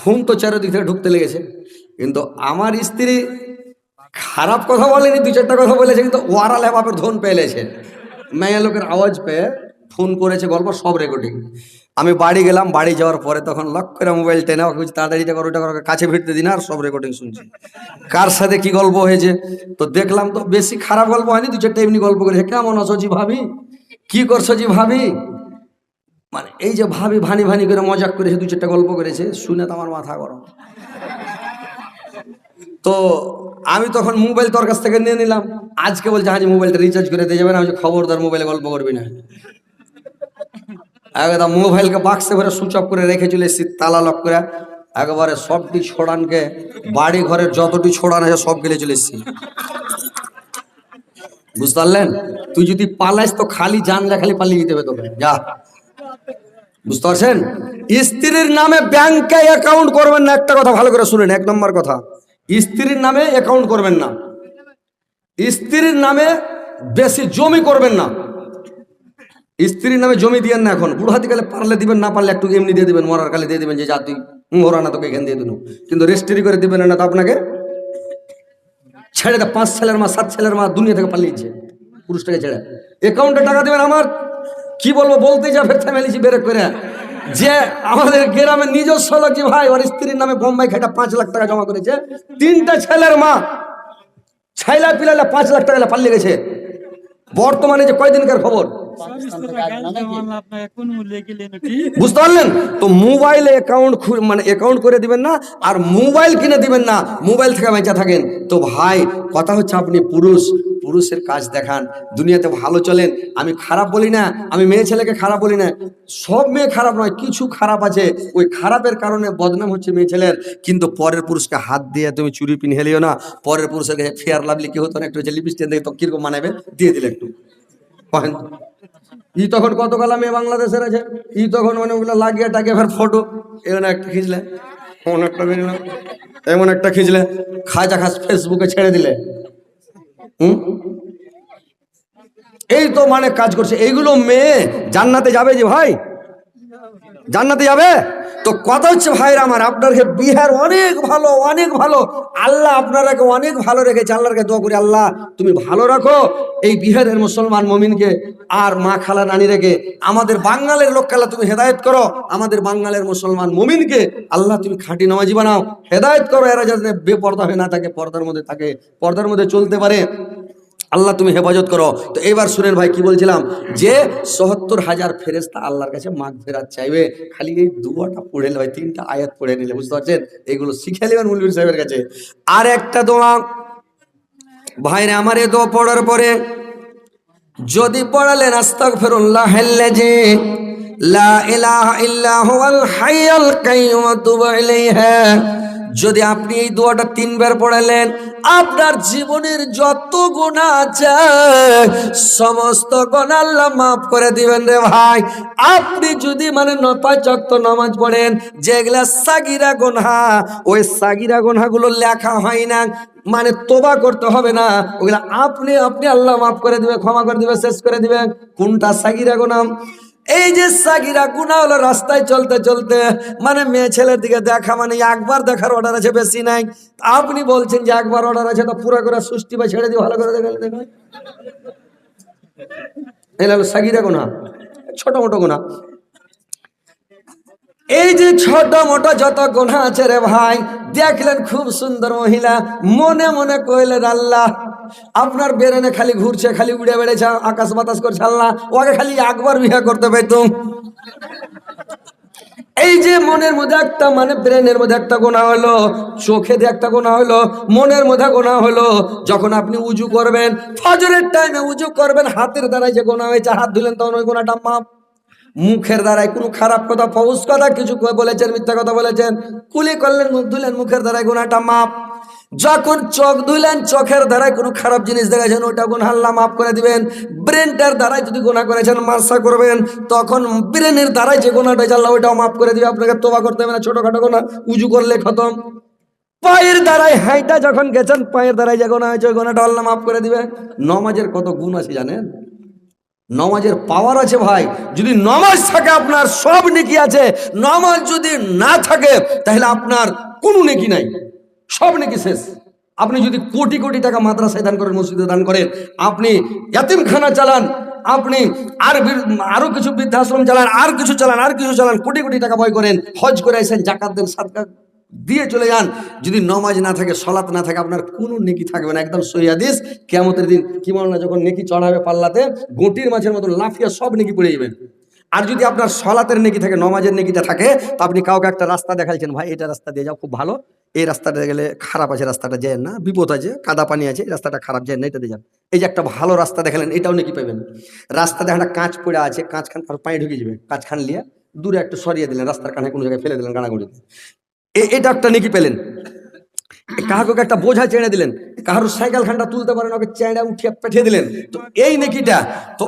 Phone তো চারিদিক থেকে ঢুকতে লেগেছে। কিন্তু আমার স্ত্রী খারাপ কথা বলেনি, দু চারটা কথা বলেছে, কিন্তু ওয়ারালে বাপের ধন পেলেছে মেয়ে লোকের আওয়াজ পেয়ে ফোন করেছে, গল্প সব রেকর্ডিং আমি বাড়ি গেলাম, বাড়ি যাওয়ার পরে তখন লক করে মোবাইল টেনে ওকে তাড়াতাড়ি করো ওটা করো কাছে ভিড়তে দিন, আর সব রেকর্ডিং শুনছি। কার সাথে কি গল্প হয়েছে? তো দেখলাম তো বেশি খারাপ গল্প হয়নি, দু চারটা এমনি গল্প করেছে। কেমন আছো জি ভাবি? কি করছ জি ভাবি? মানে এই যে ভাবি ভানি ভানি করে মজাক করেছে, দু চারটা গল্প করেছে, শুনে তো আমার মাথা গরম। তো আমি তখন মোবাইল তোর কাছ থেকে নিয়ে নিলাম। আজকে বলছে, হাজি মোবাইলটা রিচার্জ করে দিয়ে যাবেন আমি খবরদার মোবাইলে গল্প করবি না। একদম মোবাইলকে বাক্সে ভরে সুইচ অফ করে রেখে চলে এসেছি, তালা লক করে। একবারে সবটি ছোড়ানকে বাড়ি ঘরের যতটি ছোড়ান আছে, সব গেলে চলে এসেছি। বুঝতে পারলেন? তুই যদি পালাইস তো খালি জান যা খালি পালিয়ে যেতে হবে তোকে। যা। বুঝতে পারছেন? স্ত্রীর নামে ব্যাংকে অ্যাকাউন্ট করবেন না, একটা কথা ভালো করে শুনেন, এক নম্বর কথা। স্ত্রীর নামে অ্যাকাউন্ট করবেন না। স্ত্রীর নামে বেশি জমি করবেন না। স্ত্রীর নামে জমি দিয়েন না এখন। বুড়ো হাতি কালে পারলে দিবেন, না পারলে একটু এমনি দিয়ে দিবেন, মরার কালে দিয়ে দিবেন যে যা তুই মরা না তোকে এখান দিয়ে দিন। কিন্তু রেজিস্ট্রি করে দিবেন না তো আপনাকে? ছেড়ে দে, পাঁচ ছেলের মা, সাত ছেলের মা দুনিয়া থেকে পালিয়েছে পুরুষটাকে ছেড়ে অ্যাকাউন্টে টাকা দেবেন আমার কি বলব বলতে যা ফের ফ্যামিলি বেরেক করে যে আমাদের গ্রামে নিজস্ব লোক যে ভাই, ওর স্ত্রীর নামে বোম্বাই খাটা পাঁচ লাখ টাকা জমা করেছে। তিনটা ছেলের মা ছাইলা পিলালে পাঁচ লাখ টাকা পাল্লে গেছে। বর্তমানে যে কয়দিনকার খবর? বুঝতে পারলেন? তো মোবাইলে অ্যাকাউন্ট মানে অ্যাকাউন্ট করে দিবেন না, আর মোবাইল কিনে দিবেন না, মোবাইল থেকে বেঁচে থাকেন। তো ভাই, কথা হচ্ছে আপনি পুরুষ পুরুষের কাজ দেখান, দুনিয়াতে ভালো চলেন, আমি খারাপ বলি না, আমি মেয়ে ছেলেকে খারাপ বলি না। সব মেয়ে খারাপ নয়, কিছু খারাপ আছে। ওই খারাপের কারণে বদনাম হচ্ছে মেয়ে ছেলের। কিন্তু পরের পুরুষকে হাত দিয়ে তুমি চুরি পিন হেলিও না। পরের পুরুষের কাছে ফেয়ার লাভলি কি হতো না? একটু হচ্ছে লিপস্টিক দেখে তো কীরকম মানাবে? দিয়ে দিলে একটু। ই তখন কত কালা মেয়ে বাংলাদেশের আছে? ই তখন মানে ওগুলো লাগিয়ে টাকে ফের ফটো এমন একটা খিঁচলে। এমন একটা এমন একটা খিঁচলে। খাজা খাস ফেসবুকে ছেড়ে দিলে। এই তো মানে কাজ করছে। এইগুলো মেয়ে জান্নাতে যাবে যে ভাই? জান্নাতে যাবে? তো কথা হচ্ছে ভাইরা আমার আপনাকে বিহার অনেক ভালো অনেক ভালো। আল্লাহ আপনারাকে অনেক ভালো রেখেছে। আল্লাহকে দোয়া করি, আল্লাহ তুমি ভালো রাখো। এই বিহারের মুসলমান মমিনকে আর মা খালা নানি রেখে আমাদের বাঙালের লোক খালা তুমি হেদায়ত করো। আমাদের বাঙালের মুসলমান মমিনকে আল্লাহ তুমি খাঁটি নামাজি বানাও। হেদায়ত করো, এরা যাতে বেপর্দা হয়ে না থাকে, পর্দার মধ্যে থাকে, পর্দার মধ্যে চলতে পারে। আল্লাহ তুমি হেফাজত করো। তো এবার শুনেন ভাই, কি বলছিলাম? যে সত্তর হাজার ফেরেস্তা আল্লাহর কাছে মাঘ ফেরাত চাইবে, খালি এই দুয়াটা পড়ে ভাই, তিনটা আয়াত পড়ে নিলে, বুঝতে পারছেন? এগুলো শিখে নেবেন মুলবির সাহেবের কাছে। আর একটা দোয়া, ভাইরে আমার এ দোয়া পড়ার পরে, যদি পড়ালেন আস্তাক ফেরুল্লাহ যে লা ইলাহা ইল্লা হুয়াল হাইয়াল কাইয়ুম ওয়া তুবু ইলাইহা। যদি আপনি এই দোয়াটা তিনবার পড়ালেন, আপনার জীবনের যত গুণা আছে, সমস্ত গুণা আল্লাহ মাফ করে দিবেন রে ভাই। আপনি যদি মানে নপায় চক্ত নামাজ পড়েন যেগুলা সাগিরা গোনা ওই সাগিরা গোনাগুলো লেখা হয় না মানে তোবা করতে হবে না, ওগুলা আপনি আপনি আল্লাহ মাফ করে দিবে ক্ষমা করে দিবে শেষ করে দিবে কোনটা সাগিরা গোনাম এই যে সাগিরা গুণা হলো রাস্তায় চলতে চলতে মানে মেয়ে ছেলের দিকে দেখা মানে একবার দেখার অর্ডার আছে বেশি নাই। আপনি বলছেন যে একবার অর্ডার আছে, তো পুরো করে সুষ্টি বা ছেড়ে দিয়ে ভালো করে দেখে দেখা সাগিরা গুনা ছোট মোটো গোনা এই যে ছোট মোটো যত গোনা আছে রে ভাই, দেখলেন খুব সুন্দর মহিলা। মনে মনে কইলেন, আল্লাহ, আপনার বেরেনে খালি ঘুরছে, খালি উড়ে বেড়েছে, আকাশ বাতাস করছে, আল্লাহ, ওকে খালি একবার বিয়ে করতে পাইতুম এই যে মনের মধ্যে একটা মানে ব্রেনের মধ্যে একটা গোনা হলো, চোখে দিয়ে একটা গোনা হলো, মনের মধ্যে গোনা হলো, যখন আপনি উজু করবেন, ফজরের টাইমে উজু করবেন, হাতের দ্বারাই যে গোনা হয়েছে, হাত ধুলেন, তখন ওই গোনাটা মাপ মুখের দ্বারায় কোনো খারাপ কথা ফৌস কথা কিছু বলেছেন, মিথ্যা কথা বলেছেন, কুলি করলেন, মুখ ধুলেন, মুখের দ্বারাই গোনাটা মাপ যখন চোখ ধুলেন, চোখের দ্বারাই কোনো খারাপ জিনিস দেখেছেন, ওটা গুণ হাল্লা মাফ করে দিবেন। ব্রেনটার দ্বারাই যদি গোনা করেছেন, মার্সা করবেন, তখন ব্রেনের দ্বারাই যে গোনাটা আল্লাহ ওইটাও মাফ করে দিবে। আপনাকে তোবা করতে হবে না, ছোটখাটো গোনা উজু করলে খতম। পায়ের দ্বারাই হাইটা যখন গেছেন, পায়ের দ্বারাই যে গোনা হয়েছে, ওই গোনাটা আল্লাহ মাফ করে দিবে। নমাজের কত গুণ আছে জানেন? নমাজের পাওয়ার আছে ভাই। যদি নমাজ থাকে, আপনার সব নেকি আছে। নমাজ যদি না থাকে, তাহলে আপনার কোনো নেকি নাই। সব নেকি শেষ। আপনি যদি কোটি কোটি টাকা মাদ্রাসায় দান করেন, মসজিদে দান করেন, আপনি ইয়াতিমখানা চালান, আপনি আর আরও কিছু বৃদ্ধাশ্রম চালান, আর কিছু চালান, আর কিছু চালান, কোটি কোটি টাকা বয় করেন, হজ করে আসেন জাকাত দেন, সাদকা দিয়ে চলে যান। যদি নমাজ না থাকে, সলাত না থাকে, আপনার কোনো নেকি থাকবে না। একদম সহিদিস কেমতের দিন কি না যখন নেকি চড়াবে পাল্লাতে গোটির মাছের মতো লাফিয়া সব নেকি পড়ে যাবেন। আর যদি আপনার সলাতের নেকি থাকে, নমাজের নেকিটা থাকে, তো আপনি কাউকে একটা রাস্তা দেখাইছেন, ভাই, এটা রাস্তা দিয়ে যাও, খুব ভালো। এই রাস্তাটা গেলে খারাপ আছে, রাস্তাটা যায় না, বিপদ আছে, কাদা পানি আছে, এই রাস্তাটা খারাপ যায় না এটা দিয়ে যান। এই যে একটা ভালো রাস্তা দেখালেন, এটাও নাকি পাবেন। রাস্তা দেখা কাঁচ পড়ে আছে, কাঁচখান, আর পায়ে ঢুকে যাবে। কাঁচ খান নিয়ে দূরে একটু সরিয়ে দিলেন, রাস্তার কানে কোনো জায়গায় ফেলে দিলেন গানাগুড়িতে এ- এটা একটা নেকি পেলেন? কাহাকে একটা বোঝা চেড়ে দিলেন? কাহার সাইকেল খানটা তুলতে পারেন, ওকে চেড়ে উঠিয়ে পেঠিয়ে দিলেন। তো এই নেকিটা, তো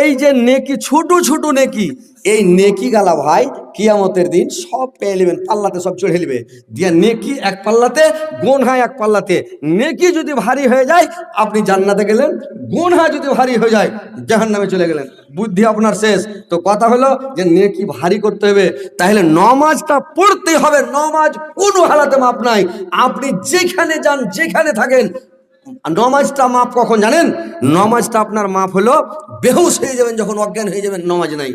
এই যে নেকি, ছোট ছোট নেকি এই নেকি গালা ভাই কিয়ামতের দিন সব পেয়ে নেবেন, পাল্লাতে সব চড়ে নেবে দিয়ে নেকি এক পাল্লাতে, গোনহা এক পাল্লাতে। নেকি যদি ভারী হয়ে যায়, আপনি জান্নাতে গেলেন, গোনহা যদি ভারী হয়ে যায় জাহান নামে চলে গেলেন। বুদ্ধি আপনার শেষ। তো কথা হলো যে নেকি ভারী করতে হবে, তাহলে নমাজটা পড়তে হবে। নমাজ কোনো হালাতে মাপ নাই। আপনি যেখানে যান, যেখানে থাকেন। নমাজটা মাপ কখন জানেন? নমাজটা আপনার মাপ হলো বেহুশ হয়ে যাবেন, যখন অজ্ঞান হয়ে যাবেন, নমাজ নাই।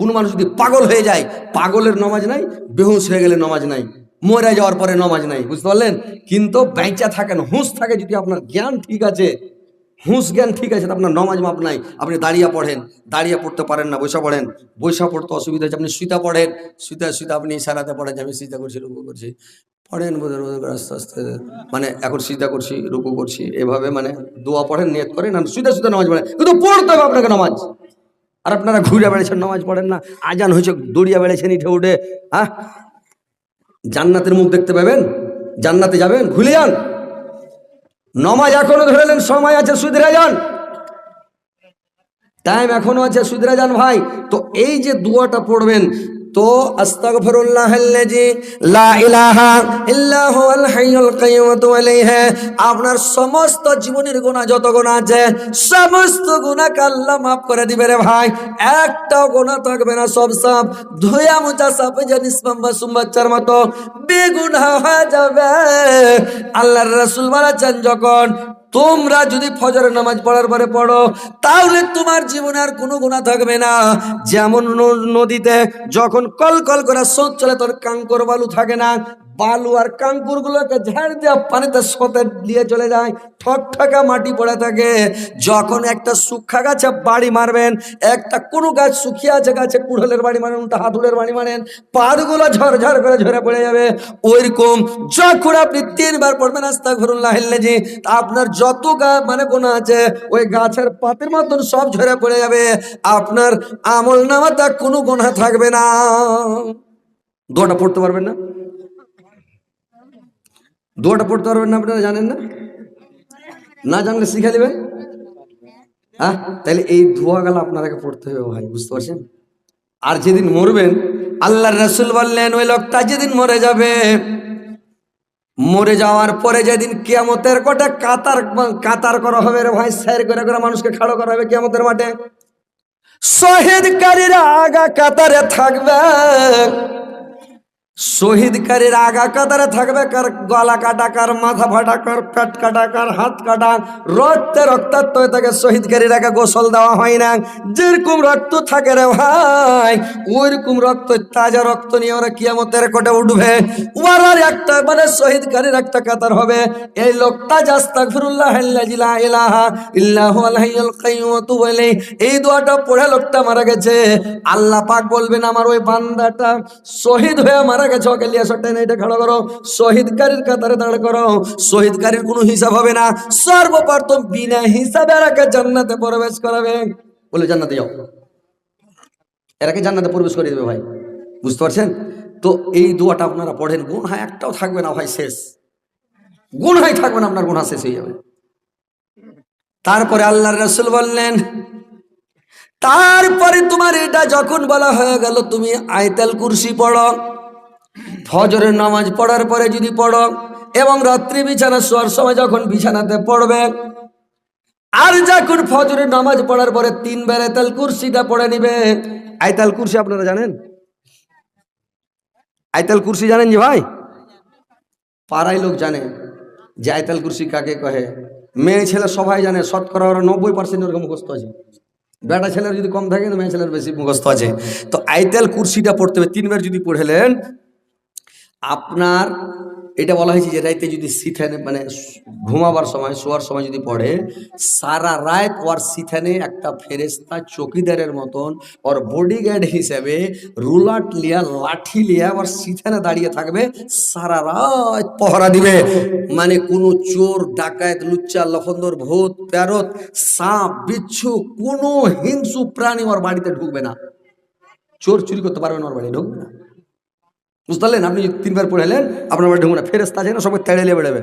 কোনো মানুষ যদি পাগল হয়ে যায়, পাগলের নমাজ নাই, বেহুশ হয়ে গেলে নমাজ নাই, মরে যাওয়ার পরে নমাজ নাই, বুঝতে পারলেন? কিন্তু বেঁচা থাকেন হুঁশ থাকে যদি আপনার জ্ঞান ঠিক আছে, হুঁশ জ্ঞান ঠিক আছে আপনার নমাজ মাপ নাই, আপনি দাঁড়িয়ে পড়েন, দাঁড়িয়ে পড়তে পারেন না বৈশা পড়েন বৈশা পড়তে অসুবিধা হচ্ছে আপনি সুতা পড়েন সুতা সুতা আপনি ইশারাতে পড়েন আমি সিজা করছি, রুকু করছি, পড়েন বোধের বোধের করে আস্তে আস্তে মানে এখন সিজা করছি, রুকু করছি, এভাবে মানে দোয়া পড়েন, নিয়ত করেন, আর সুতা সুতা নামাজ পড়েন, কিন্তু পড়তে হবে আপনাকে নামাজ। আর আপনারা ঘুরে বেড়েছেন নামাজ পড়েন না, আজান হয়েছে, দড়িয়া বেড়েছেন ইঠে উঠে হ্যাঁ? জান্নাতের মুখ দেখতে পাবেন, জান্নাতে যাবেন ভুলে যান। নমাজ এখনও ধরেলেন সময় আছে সুদরা যান। টাইম এখনও আছে সুদরা যান ভাই। তো এই যে দুয়াটা পড়বেন তো আপনার সমস্ত জীবনের গুণা যত গুণা আছে, সমস্ত গুনাহকে আল্লাহ maaf করে দিবে রে ভাই। একটাও গুনাহ থাকবে না সব সব ধুয়া মুছা সাপে জানিস বাম্বা সুম্বাচ্চার মতো বেগুনাহ হয়ে যাবে। আল্লাহর রাসূল বলেছেন যখন তোমরা যদি ফজরের নামাজ পড়ার পরে পড়ো, তাহলে তোমার জীবনে আর কোনো গুণা থাকবে না। যেমন নদীতে যখন কল কল করা স্রোত চলে, তোর কাঙ্কর বালু থাকে না বালু আর কাঙ্কুর গুলোকে ঝাড় দেওয়া পানিতে সতে দিয়ে চলে যায়। ঠক ঠকা মাটি পড়ে থাকে। যখন একটা শুক্ষা গাছে বাড়ি মারবেন, একটা কোনো গাছ শুকিয়ে আছে গাছে কুড়লের বাড়ি মারেন, উল্টা হাতুড়ের বাড়ি মারেন, পাড়গুলো ঝরঝর করে ঝরে পড়ে যাবে। ওইরকম যখন আপনি তিনবার পড়বেন আস্তা ঘরুন লাহিল্লেজি আপনার যত গা মানে গোনা আছে, ওই গাছের পাতের মতন সব ঝরে পড়ে যাবে। আপনার আমল নামাতে কোনো গোনা থাকবে না। দোয়াটা পড়তে পারবেন না? দোয়াটা পড়তে পারবেন না আপনারা, জানেন না? না জানলে শিখে নেবেন হ্যাঁ তাহলে এই ধোয়া গেল আপনারাকে পড়তে হবে ভাই, বুঝতে পারছেন? আর যেদিন মরবেন আল্লাহ রসুল বললেন, ওই লোকটা যেদিন মরে যাবে, মরে যাওয়ার পরে যেদিন কিয়ামতের কোটে কাতার কাতার করা হবে রে ভাই, স্যার করে করে মানুষকে খাড়ো করা হবে কিয়ামতের মাঠে। শহীদকারীরা আগা কাতারে থাকবে। শহীদকারীর আগা কাতারে থাকবে কার গলা কাটা, কার মাথা ফাটা, কার পেট কাটা, কার হাত কাটা। রক্তে রক্তাক্ত হয়ে থাকে শহীদকারীর আগে গোসল দেওয়া হয় না। যেরকম রক্ত থাকে রে ভাই, ওইরকম রক্ত, তাজা রক্ত নিয়ে ওরা কিয়ামতের কোটে উঠবে। ওরার একটা মানে শহীদকারীর একটা কাতার হবে। এই লোকটা জাস্তাগফিরুল্লাহ আল্লাযী লা ইলাহা ইল্লা হুয়াল হাইয়ুল কাইয়্যুম ইলাইহি। এই দোয়াটা পড়ে লোকটা মারা গেছে। আল্লাহ পাক বলবেন, আমার ওই বান্দাটা শহীদ হয়ে মারা গেছে ওকে লিয়া সটাই না, এটা খাড়া করো। শহীদকারীর কাতারে দাঁড় করো। শহীদকারীর কোনো হিসাব হবে না। সর্বপ্রথম বিনা হিসাবে এরাকে জান্নাতে প্রবেশ করাবে। বলে জান্নাতে যাও। এরাকে জান্নাতে প্রবেশ করে দেবে ভাই। বুঝতে পারছেন? তো এই দোয়াটা আপনারা পড়েন। গুণহা একটাও থাকবে না ভাই, শেষ। গুণহাই থাকবে না, আপনার গুণা শেষ হয়ে যাবে। তারপরে আল্লাহর রসুল বললেন, তারপরে তোমার এটা যখন বলা হয়ে গেল, তুমি আয়তাল কুরসি পড়ো। ফজরের নামাজ পড়ার পরে যদি পড়ো, এবং রাত্রি বিছানা শোয়ার সময় যখন বিছানাতে পড়বে, আর যখন ফজরের নামাজ পড়ার পরে তিনবার আয়তাল কুরসিটা পড়ে নিবে। আয়তাল কুরসি আপনারা জানেন? আয়তাল কুরসি জানেন যে ভাই? পাড়ায় লোক জানে যে আয়তাল কুরসি কাকে কহে। মেয়ে ছেলে সবাই জানে, শতকরা নব্বই পার্সেন্ট ওরকম মুখস্থ আছে। বেটা ছেলের যদি কম থাকে মেয়ে ছেলের বেশি মুখস্থ আছে। তো আইতেল কুরসিটা পড়তে হবে। তিনবার যদি পড়েলেন আপনার, এটা বলা হয়েছে যে রাইতে যদি সিথানে মানে ঘুমাবার সময়, শোয়ার সময় যদি পড়ে, সারা রাত ওর সিথানে একটা ফেরেস্তা চকিদারের মতন ওর বডিগার্ড হিসেবে রুলাট লিয়া, লাঠি লিয়া ওর সিথানে দাঁড়িয়ে থাকবে, সারা রাত পহরা দিবে। মানে কোনো চোর ডাকায়ত লুচ্চা, লফন্দর, ভূত, প্যারত, সাপ, বিচ্ছু, কোনো হিংসু প্রাণী ওর বাড়িতে ঢুকবে না। চোর চুরি করতে পারবে না ওর বাড়ি ঢুকবে না। বুঝতে পারলেন? আপনি তিনবার পড়েলেন আপনার বাড়ি ঢুকবে না ফেরেস্তা আছে না সবাই তেড়ে নিয়ে বেড়াবে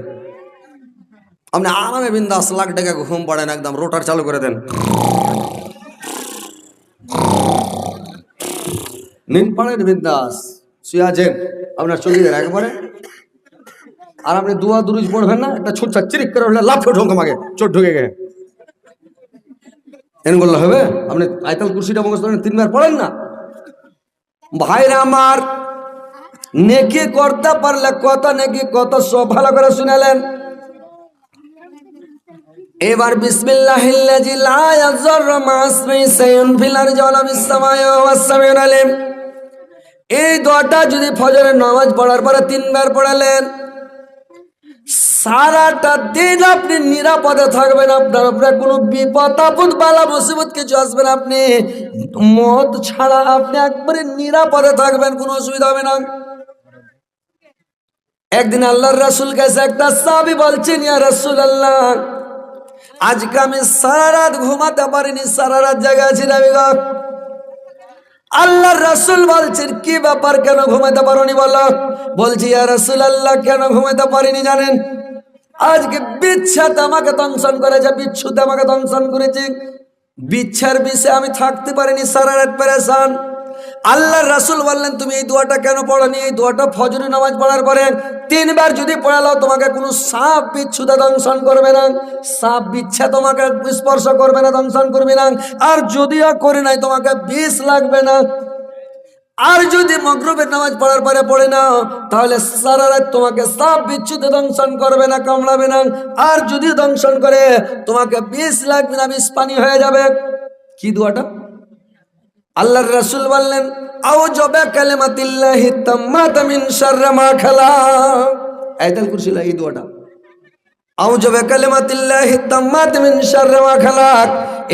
আপনি আরামে বিন্দাস লাখ টাকা ঘুম পড়েন একদম, রোটার চালু করে দেন। নিন পাড়েন বিন্দাস, শুয়ে আছেন। আপনার চোখে একবারে আর আপনি দুয়া দুরুজ পড়বেন না, একটা ছোট চিরিক করে উঠলে লাফে ঢোক আমাকে চোট ঢুকে গে এন বললে হবে? আপনি আয়তাল কুর্সিটা মুখস্থ তিনবার পড়েন না। ভাইরা আমার নেকি করতে পারলে কত নেকি, কত সব ভালো করে শুনালেন। এবার বিসমিল্লাহিল্লাজি লা ইয়াযুররু মাসমি সাইয়ুন ফিল আরজি ওয়া ফিস সামাই ওয়াস সামিউল আলিম। এই দোয়াটা যদি ফজরের নামাজ পড়ার পরে তিনবার পড়ালেন, সারাটা দিন আপনি নিরাপদে থাকবেন, আপনার উপরে কোনো বিপদ, আপদ, বালা, মুসিবত কিছু আসবে না। আপনি মদ ছাড়া আপনি একবারে নিরাপদে থাকবেন, কোনো অসুবিধা হবে না। একদিন আল্লাহর রাসুল কাছে একটা সাবি বলছেন ইয়া রাসুল আল্লাহ আজকে আমি সারা রাত ঘুমাতে পারিনি, সারা রাত জায়গা আছি রবি আল্লাহর রাসুল বলছেন কি ব্যাপার, কেন ঘুমাতে পারোনি বলো? বলছি, ইয়া রাসুল আল্লাহ কেন ঘুমাতে পারিনি জানেন? আজকে বিচ্ছাতে আমাকে দংশন করেছে, বিচ্ছুতে আমাকে দংশন করেছে। বিচ্ছার বিষয়ে আমি থাকতে পারিনি, সারা রাত পেরেশান। আল্লাহর রাসুল বললেন, তুমি এই দোয়াটা কেন পড়নি? এই দোয়াটা ফজরি নামাজ পড়ার পরে তিনবার যদি পড়ালো তোমাকে কোনো সাপ বিচ্ছুতে দংশন করবে না। সাপ বিচ্ছা তোমাকে স্পর্শ করবে না, দংশন করবে না। আর যদিও করে নাই, তোমাকে বিষ লাগবে না। আর যদি মগরবের নামাজ পড়ার পরে পড়ে না তাহলে সারা রাত তোমাকে সাপ বিচ্ছুতে দংশন করবে না, কামড়াবে না। আর যদি দংশন করে, তোমাকে বিষ লাগবে না, বিষ পানি হয়ে যাবে। কি দোয়াটা? আল্লাহর রাসূল বললেন আও জবে কালিমাতিল্লাহি খালা। এই আও জবে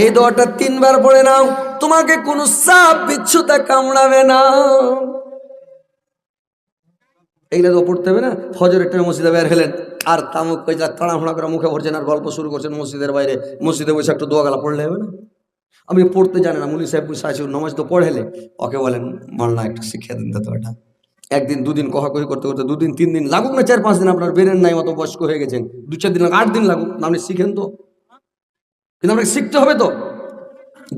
এই তিনবার পড়ে নাও, তোমাকে কোনো সাপ কামড়াবে না। তো না? মসজিদে আর তামুক তাড়াহুড়া করে মুখে ভরছেন, আর গল্প শুরু করছেন মসজিদের বাইরে। মসজিদে বসে একটু দোয়া গালা পড়লে হবে না? আমি পড়তে জানি না মুনি সাহেব আছে নমাজ তো পড়েলে। ওকে বলেন মাল্লা একটু শিখিয়ে দিন তো এটা একদিন, দুদিন কহা কহি করতে করতে, দুদিন তিন দিন লাগুক না, চার পাঁচ দিন আপনার বেরেন নাই অত বয়স্ক হয়ে গেছেন। দু চার দিন আট দিন লাগুক আপনি শিখেন তো। কিন্তু আপনাকে শিখতে হবে তো।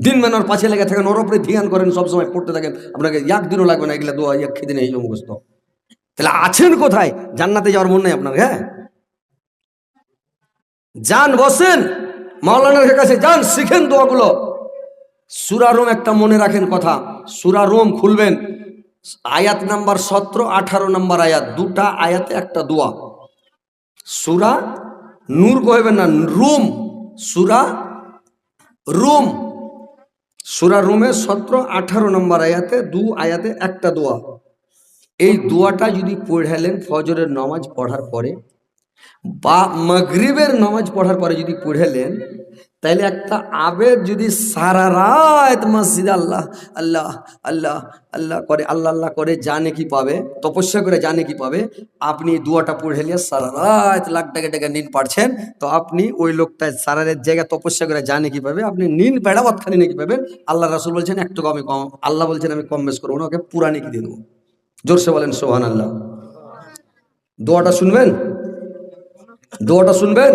দিন মানে ওর পাশে লেগে থাকেন, ওর উপরে ধ্যান করেন সবসময় পড়তে থাকেন। আপনাকে একদিনও লাগবে না, এগুলা দোয়া এক খেদিন এই মুখস্থ তাহলে আছেন কোথায়? জান্নাতে যাওয়ার মন নেই আপনার হ্যাঁ? যান, বসেন। মাওলানার কাছে যান, শিখেন দোয়াগুলো। সুরা রোম একটা মনে রাখেন কথা। সুরা রোম খুলবেন, আয়াত নাম্বার সতেরো, আঠারো নাম্বার আয়াত, দুটা আয়াতে একটা দোয়া। সুরা নূর কহবেন না, রুম, সুরা রুম। সুরা রুমে সতেরো, আঠারো নম্বর আয়াতে, দু আয়াতে একটা দোয়া। এই দোয়াটা যদি পড়ালেন ফজরের নামাজ পড়ার পরে, বা মাগরিবের নামাজ পড়ার পরে যদি পড়ালেন তাইলে একটা আবেগ যদি সারা রাত মসজিদে আল্লাহ আল্লাহ আল্লাহ আল্লাহ করে, আল্লাহ আল্লাহ করে, জানে কি পাবে, তপস্যা করে জানে কি পাবে, আপনি দুয়াটা পড়ে সারা রাত লাখ টাকা টাকা নিন পারছেন তো আপনি ওই লোকটা সারা রাত জায়গায় তপস্যা করে জানে কি পাবে, আপনি নিন বেড়াবাদ খানি নাকি পাবেন? আল্লাহ রাসুল বলছেন, একটু আমি কম, আল্লাহ বলছেন, আমি কম বেশ করব না, ওকে পুরা নাকি দিয়ে দেবো জোরসে বলেন সোহান আল্লাহ দোয়াটা শুনবেন? দোয়াটা শুনবেন?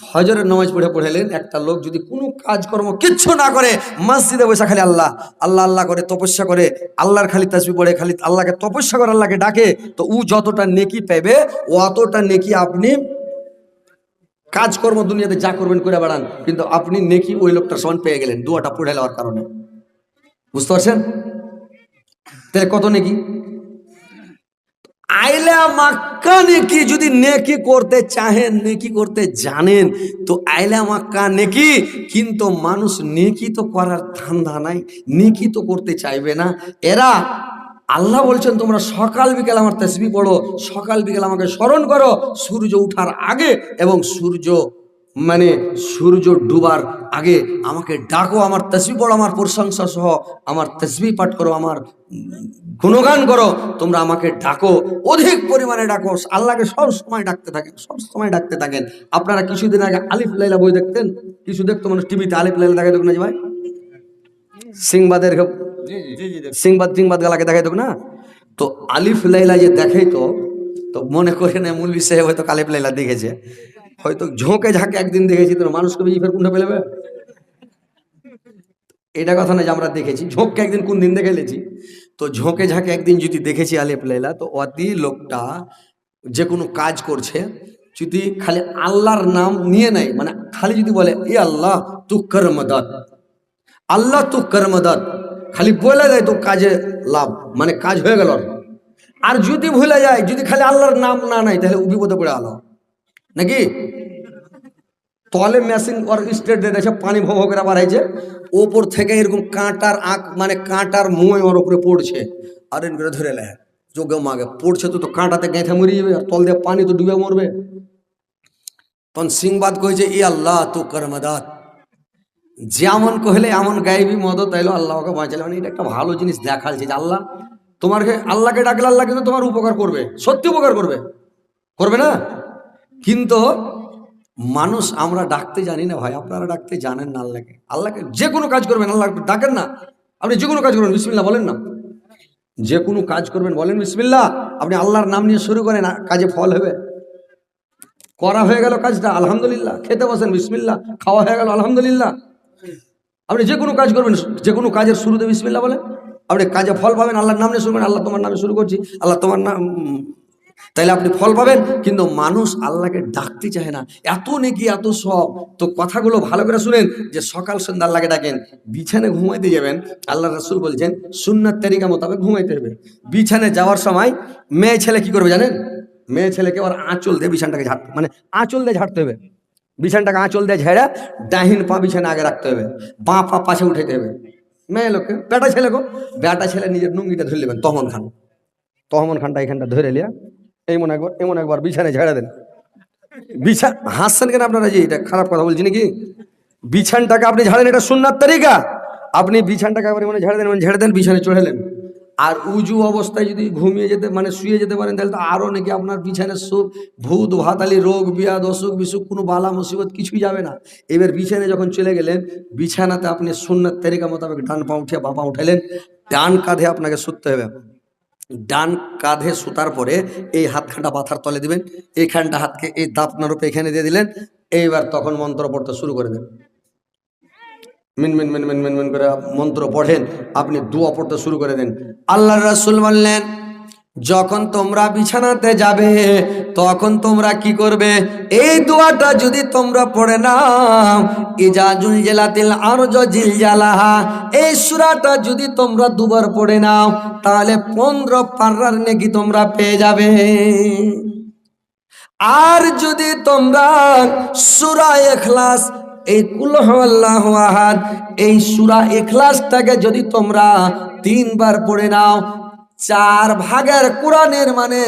ফজরের নামাজ পড়ে পড়েলেন একটা লোক যদি কোনো কাজকর্ম কিচ্ছু না করে, মসজিদে বসে খালি আল্লাহ আল্লাহ আল্লাহ করে তপস্যা করে, আল্লাহর খালি তাসবি পড়ে, খালি আল্লাহকে তপস্যা করে, আল্লাহকে ডাকে, তো ও যতটা নেকি পাবে অতটা নেকি আপনি কাজকর্ম দুনিয়াতে যা করবেন করে বেড়ান। কিন্তু আপনি নেকি ওই লোকটার সমান পেয়ে গেলেন, দুয়াটা পড়ে নেওয়ার কারণে। বুঝতে পারছেন? তাহলে কত নেকি? আইলা মাক্কা নেকি যদি নেকি করতে চাহেন, নেকি করতে জানেন, তো আইলা মাক্কা নেকি কিন্তু মানুষ নেকি তো করার ধান্দা নাই, নেকি তো করতে চাইবে না। এরা, আল্লাহ বলছেন, তোমরা সকাল বিকেল আমার তেসবি পড়ো, সকাল বিকেল আমাকে স্মরণ করো, সূর্য উঠার আগে এবং সূর্য মানে সূর্য ডুবার আগে আমাকে ডাকো আমার তসবি পড়ো আমার প্রশংসা সহ আমার তসবি পাঠ করো আমার গুণগান করো তোমরা আমাকে ডাকো অধিক পরিমাণে ডাকো আল্লাহকে সব সময় ডাকতে থাকেন সব সময় ডাকতে থাকেন। আপনারা কিছুদিন আগে আলিফ লাইলা বই দেখতেন? কিছু দেখতো মানুষ টিভিতে আলিফ লাইলা দেখা দেখুন না যে ভাই? সিংবাদের সিংবাদ সিংবাদ গালাকে দেখাই দেখুন না তো আলিফ লাইলা যে দেখাই তো তো মনে করে না মুলবি সাহেব হয়তো আলিফ লাইলা দেখেছে। হয়তো ঝোঁকে ঝাঁকে একদিন দেখেছি তো মানুষকে বেশি ফের কোনটা পেলেবে এটা কথা না যে আমরা দেখেছি, ঝোঁককে একদিন কোন দিন দেখে লেছি তো ঝোঁকে ঝাঁকে একদিন যদি দেখেছি আলিফ লাইলা, তো অতি লোকটা যে কোনো কাজ করছে, যদি খালি আল্লাহর নাম নিয়ে নেয় মানে খালি যদি বলে, এ আল্লাহ, তু কর মদত আল্লাহ, তু কর মদত খালি বলে দেয় তো কাজে লাভ মানে কাজ হয়ে গেল আর। যদি ভুলে যায়, যদি খালি আল্লাহর নাম না নাই তাহলে বিপদে পড়ে আলো। নাকি? তলে মেশিন ওর স্টেট দিয়ে দিয়েছে পানি ভো করে বাড়াইছে, ওপর থেকে এরকম কাঁটার আঁক মানে কাঁটার মই ওর উপরে পড়ছে। আর এরকম করে ধরে লে যোগে মাগে, পড়ছে তো তো কাঁটাতে গেঁথে মরে যাবে, আর তল দিয়ে পানি তো ডুবে মরবে। তখন সিংবাদ কয়েছে ই আল্লাহ, তো কর মদত যেমন কহলে এমন গাইবি মদত, তাইলো আল্লাহ ওকে বাঁচালে মানে এটা একটা ভালো জিনিস দেখালছে যে আল্লাহ তোমাকে আল্লাহকে ডাকলে আল্লাহ কিন্তু তোমার উপকার করবে, সত্যি উপকার করবে। করবে না? কিন্তু মানুষ আমরা ডাকতে জানি না ভাই, আপনারা ডাকতে জানেন না আল্লাহকে। আল্লাহকে যে কোনো কাজ করবেন, আল্লাহ ডাকেন না। আপনি যে কোনো কাজ করবেন, বিসমিল্লাহ বলেন না। যে কোনো কাজ করবেন, বলেন বিসমিল্লাহ। আপনি আল্লাহর নাম নিয়ে শুরু করেন কাজে ফল হবে। করা হয়ে গেল কাজটা, আলহামদুলিল্লাহ। খেতে বসেন, বিসমিল্লাহ। খাওয়া হয়ে গেল, আলহামদুলিল্লাহ। আপনি যে কোনো কাজ করবেন, যে কোনো কাজের শুরুতে বিসমিল্লাহ বলেন। আপনি কাজে ফল পাবেন, আল্লাহর নাম নিয়ে শুরু করেন, আল্লাহ তোমার নামে শুরু করছি, আল্লাহ তোমার নাম তাইলে আপনি ফল পাবেন, কিন্তু মানুষ আল্লাহকে ডাকতে চায় না। এত নাকি, এত সব তো কথাগুলো ভালো করে শুনেন, যে সকাল সন্ধ্যা আল্লাহকে ডাকেন, বিছানে ঘুমাইতে যাবেন আল্লাহ রাসুল বলছেন, সুন্নাত তারিকা মোতাবেক ঘুমাইতে হবে। বিছানে যাওয়ার সময় মেয়ে ছেলে কি করবে জানেন? মেয়ে ছেলেকে ওর আঁচল দিয়ে বিছানটাকে ঝাড়তে মানে আঁচল দিয়ে ঝাড়তে হবে। বিছানটাকে আঁচল দিয়ে ঝেড়ে ডাহিন পা বিছানে আগে রাখতে হবে। বাঁ পা পাশে উঠাইতে হবে। মেয়ে লোককে, বেটা ছেলেকে বেটা ছেলে নিজের নুঙ্গিটা ধরে নেবেন, তহমন খান। তহমন খানটা এখানটা ধরে লিয়া এমন একবার এমন একবার বিছানায় ঝেড়ে দেন। বিছান হাসছেন কেন আপনারা যে এটা খারাপ কথা বলছি নাকি? বিছানটাকে আপনি ঝাড়েন, এটা সুন্নার তরিকা। আপনি বিছানটাকে একবার মানে ঝেড়ে দেন মানে ঝেড়ে দেন, বিছানে চড়েলেন আর উজু অবস্থায় যদি ঘুমিয়ে যেতে মানে শুয়ে যেতে পারেন, তাহলে তো আরও নাকি আপনার বিছানে সুখ, ভূত, ভাতালি, রোগ, বিয়াদ, অসুখ, বিসুখ, কোনো বালা, মুসিবত কিছুই যাবে না। এবার বিছানে যখন চলে গেলেন, বিছানাতে আপনি সুন্নার তরিকা মোতাবেক ডান পা উঠিয়ে বাবা উঠাইলেন ডান কাঁধে আপনাকে শুতে হবে। ডান কাঁধে সুতার পরে এই হাতখানটা পাথার তলে দিবেন। এইখানটা হাতকে এই দাপনা রূপে এখানে দিয়ে দিলেন। এইবার তখন মন্ত্র পড়তে শুরু করে দেন। মিন মিন মিন মিন মিন মিন করে মন্ত্র পড়েন। আপনি দুয়া পড়তে শুরু করে দেন। আল্লাহ রাসুল বললেন যখন তোমরা বিছানাতে যাবে, তখন তোমরা কি করবে? এই দোয়াটা যদি তোমরা পড়ে নাও, ইজাজুল জেলাতিল আরজ জিল জালাহা এই সূরাটা যদি তোমরা দুবার পড়ে নাও, তাহলে পনেরো পার্রার নেকি তোমরা পেয়ে যাবে। আর যদি তোমরা সুরা এখলাস এই কুলহ আল্লাহ আহাদ, এই সুরা এখলাসটাকে যদি তোমরা তিনবার পড়ে নাও চার ভাগের কোরআনের মানে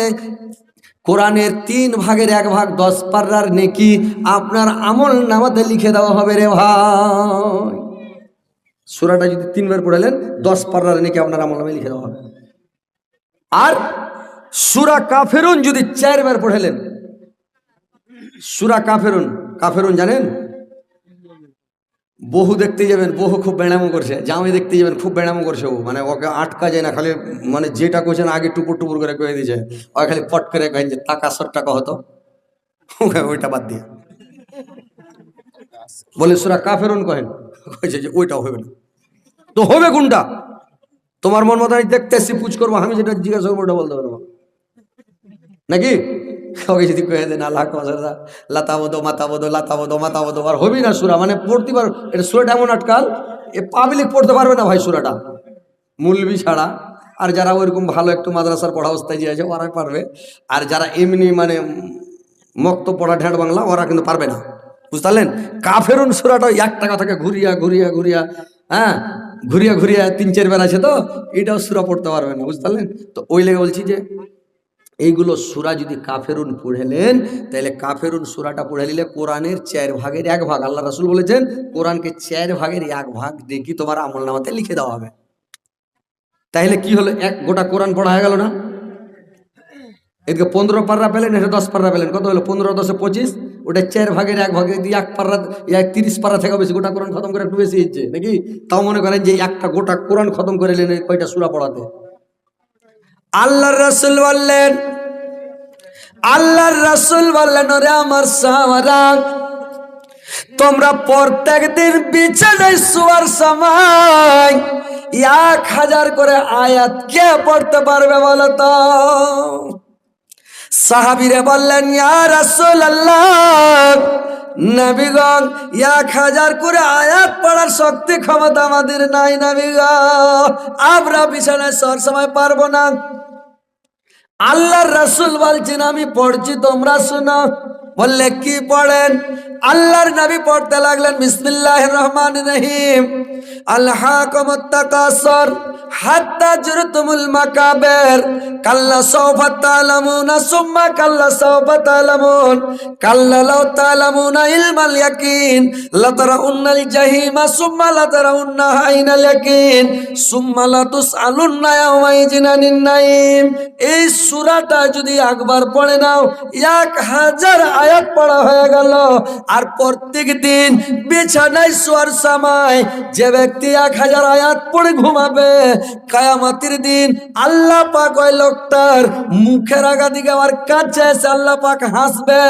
কোরআনের তিন ভাগের এক ভাগ দশ পার্রার নেকি আপনার আমল নামাতে লিখে দেওয়া হবে রে ভাই। সুরাটা যদি তিনবার পড়ালেন, দশ পার্রার নেকি আপনার আমল নামে লিখে দেওয়া হবে। আর সুরা কাফেরুন যদি চারবার পড়ালেন, সুরা কাফেরুন কাফেরুন জানেন? বহু দেখতে যাবেন, বহু খুব বেড়ামো করছে। জামাই দেখতে যাবেন, খুব বেড়ামো করছে ও। মানে ওকে আটকা যায় না, খালি মানে যেটা কোয়েছেন আগে টুপুর টুপুর করে কয়ে দিয়েছে। ওই খালি পট করে কয়েন যে টাকা সর, টাকা হতো। ওকে ওইটা বাদ দিয়ে। বলে, সুরা কাফেরুন কহেন। কয়েছে যে ওইটা হবে না। তো হবে কোনটা? তোমার মন মতো আমি দেখতে এসছি পুজ করব। আমি যেটা জিজ্ঞাসা করব, ওটা বলতে পারব। নাকি? ওকে যদি কয়ে দেন, আল্লাহ বোধ লাতা বোধ মাতা বোধ আর হবি না সুরা। মানে পড়তে পারো এটা সুরাটা এমন আটকাল এ পাবলিক পড়তে পারবে না ভাই সুরাটা। মূলবি ছাড়া। আর যারা ওইরকম ভালো একটু মাদ্রাসার পড়া অবস্থায় যে আছে ওরা পারবে। আর যারা এমনি মানে মক্ত পড়া ঢেঁড় বাংলা, ওরা কিন্তু পারবে না। বুঝতে কাফেরুন সুরাটা একটা কথাকে ঘুরিয়া ঘুরিয়া ঘুরিয়া হ্যাঁ? ঘুরিয়া ঘুরিয়া তিন, চার বার আছে তো, এটাও সুরা পড়তে পারবে না। বুঝতে তো ওই লেগে বলছি যে এইগুলো সুরা যদি কাফেরুন পড়েলেন তাহলে কাফেরুন সুরাটা পড়ে নিলে কোরআনের চার ভাগের এক ভাগ। আল্লাহ রাসুল বলেছেন, কোরআনকে চার ভাগের এক ভাগ দেখি তোমার আমল নামাতে লিখে দেওয়া হবে। তাহলে কি হলো? এক গোটা কোরআন পড়া হয়ে গেল না? এদিকে পনেরো পার্রা পেলেন, এটা দশ পার্রা পেলেন। কত হলো? পনেরো, দশে, পঁচিশ। ওটা চার ভাগের এক ভাগে দিয়ে এক পার্রা এক তিরিশ পার্রা থেকে বেশি। গোটা কোরআন খতম করে একটু বেশি হচ্ছে। নাকি? তাও মনে করেন যে একটা গোটা কোরআন খতম করে নিলেন কয়টা সুরা পড়াতে। আল্লাহর রাসূল বললেন, আল্লাহর রাসূল বললেন, ওরে আমার সাহাবারা, তোমরা প্রত্যেক দিন বিছানায় শোয়ার সময় এক হাজার করে আয়াত কে পড়তে পারবে বলো তো? সাহাবিরে বললেন, ইয়া রাসূল আল্লাহ নবীগণ, এক হাজার করে আয়াত পড়ার শক্তি ক্ষমতা আমাদের নাই নবীগণ। আমরা বিছানায় শোয়ার সময় পারব না। আল্লাহর রাসুল বলছেন, আমি পড়ছি, তোমরা শোনো। বললে, কি পড়েন? আল্লাহর নবী পড়তে লাগলেন, বিসমিল্লাহির রহমানির রহিম। আল্লাহ তাকাসর হাত্তা জুরতুমুল মাকাবের, কাল্লা সাওফা তালামুনা, সুম্মা কাল্লা সাওফা তালামুন, কাল্লা লাউ তালামুনা ইলমাল ইয়াকিন, লাতারাউন্নাল জাহিমা, সুম্মা লাতারাউন্না আইনাল ইয়াকিন, সুম্মা লাতুসআলুন্না ইয়াওমাইজিন আনিন নাইম এই সূরাটা যদি একবার পড়ে নাও, এক হাজার আয়াত পড়া হয়ে গেল। আর প্রত্যেক দিন বিছানায় শোয়ার সময় যে ব্যক্তি এক হাজার আয়াত পড়ে ঘুমাবে কায়ামাতির দিন আল্লাহ পাক ওই লোকটার মুখের আগা দিকে আমার কাছে এসে আল্লাহ পাক হাসবে।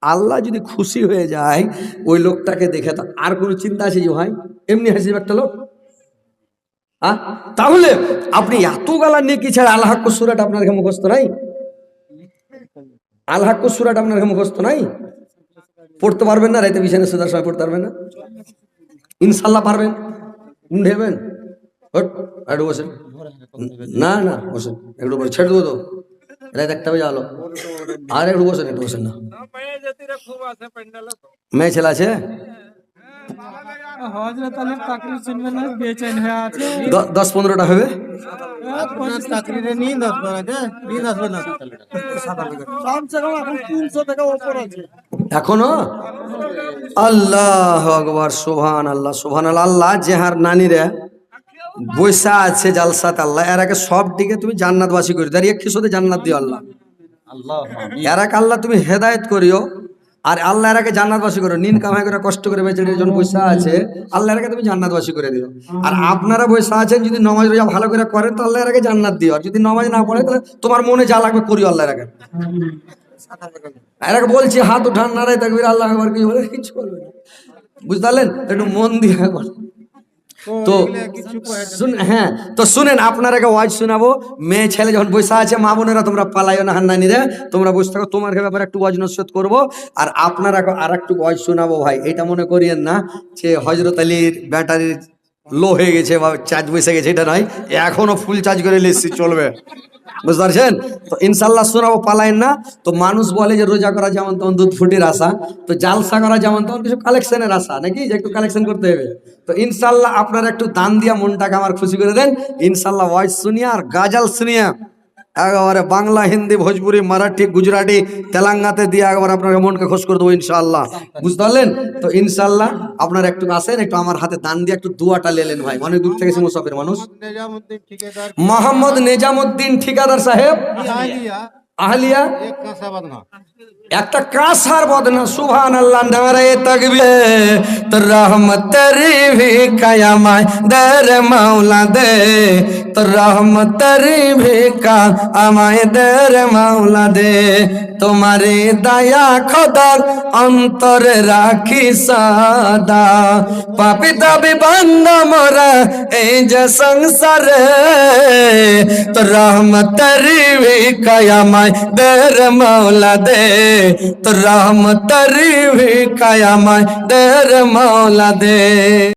আল্লাহ যদি খুশি হয়ে যায়, ওই লোকটাকে দেখে তো আর কোনো চিন্তা আছে যে ভাই, এমনি হাসিবে একটা লোক? আহ? তাহলে আপনি এত গালা নেকি ছাড়া আল্লাহ সুরাটা আপনার মুখস্থ নাই? আল্লাহ সুরাটা আপনার মুখস্থ নাই? পড়তে পারবেন না, রাইতে বিছানা সুদার সময় পড়তে পারবেন না। ইনশাল্লাহ পারবেন। উঠেবেন হট একটু বসেন। না না, বসেন, একটু বসে ছেড়ে দেবো তো। রাত একটা বেজে আলো। আর, একটু বসেন একটু বসেন না। মেয়ে ছেলে আছে? দশ পনেরোটা হবে? এখন? আল্লাহ আকবর সোভান আল্লাহ আল্লাহ আল্লাহ জেহার নানিরা বৈশা আছে জালসাত আল্লাহ এর আগে সব দিকে তুমি জান্নাতবাসী করি দাঁড়িয়ে খিসতে জান্নাত দিও আল্লাহ? এর আগে আল্লাহ তুমি হেদায়েত করিও আর আল্লাহ এর আগে জান্নাতবাসী করো নিন কামাই করে কষ্ট করে বেঁচে জন পয়সা আছে আল্লাহ এর আগে তুমি জান্নাতবাসী করে দিও। আর আপনারা বৈশা আছেন যদি নমাজ রোজা ভালো করে করেন তো আল্লাহ এর আগে জান্নাত দিও। আর যদি নমাজ না পড়ে তাহলে তোমার মনে যা লাগবে করিও আল্লাহ এর আগে। এর বলছি হাত উঠান নাড়াই থাকবি আল্লাহ একবার কি বলে? কিছু বলবে না। বুঝতে পারলেন? একটু মন দিয়ে তো হ্যাঁ তো শুনেন আপনার আগে ওয়াজ শোনাবো। মেয়ে ছেলে যখন বসে আছে মা বোনেরা তোমরা পালাইও না হান্নানিরা তোমরা বসে থাকো তোমার ব্যাপারে একটু ওয়াজ নসিহত করব। আর আপনার আর একটু ওয়াজ শোনাবো ভাই এটা মনে করিয়েন না যে হজরত আলীর ব্যাটারির লো হয়ে গেছে, বা চার্জ বসে গেছে, এটা নয়। এখনও ফুল চার্জ করে এসছি, চলবে। বুঝতে পারছেন? তো ইনশাল্লাহ শোনাবো পালায় না। তো মানুষ বলে যে রোজা করা যেমন তখন দুধ ফুটির আশা। তো জালসা করা যেমন তখন কিছু কালেকশনের আশা, নাকি? যে একটু কালেকশন করতে হবে। তো ইনশাল্লাহ আপনারা একটু দান দিয়া মনটাকে আমার খুশি করে দেন। ইনশাল্লাহ ওয়াইস শুনিয়া আর গাজাল শুনিয়া একেবারে বাংলা হিন্দি ভোজপুরি মারাঠি গুজরাটি তেলাঙ্গাতে দিয়ে একবার আপনার মনকে খোঁজ করে দেবো ইনশাল্লাহ বুঝতে পারলেন? তো ইনশাল্লাহ আপনার একটু আসেন একটু আমার হাতে দান দিয়ে একটু দুয়াটা লেলেন ভাই। অনেক দূর থেকে মুসাফের মানুষ। মোহাম্মদ নিজামুদ্দিন ঠিকাদার। সাহেব। ইহালিয়া আহলিয়া এক কাঁসা বাঁধনা একটা কাঁসার বদনা সুভান আল্লাহ নারে তকবে তো রহমতেরি ভি কায়ামায় দের মাওলা দে তো রহমতেরি ভি কা আমায় দের মাওলা দে তোমারে দয়া খদার অন্তরে রাখি সাদা পাপি দাবি বন্ধ মোরা এই যে সংসারে তো রহমতেরি ভি কায়ামায় দের মৌলা দে তোর রহমতেরি ভি কায়ামায় দের মৌলা দে।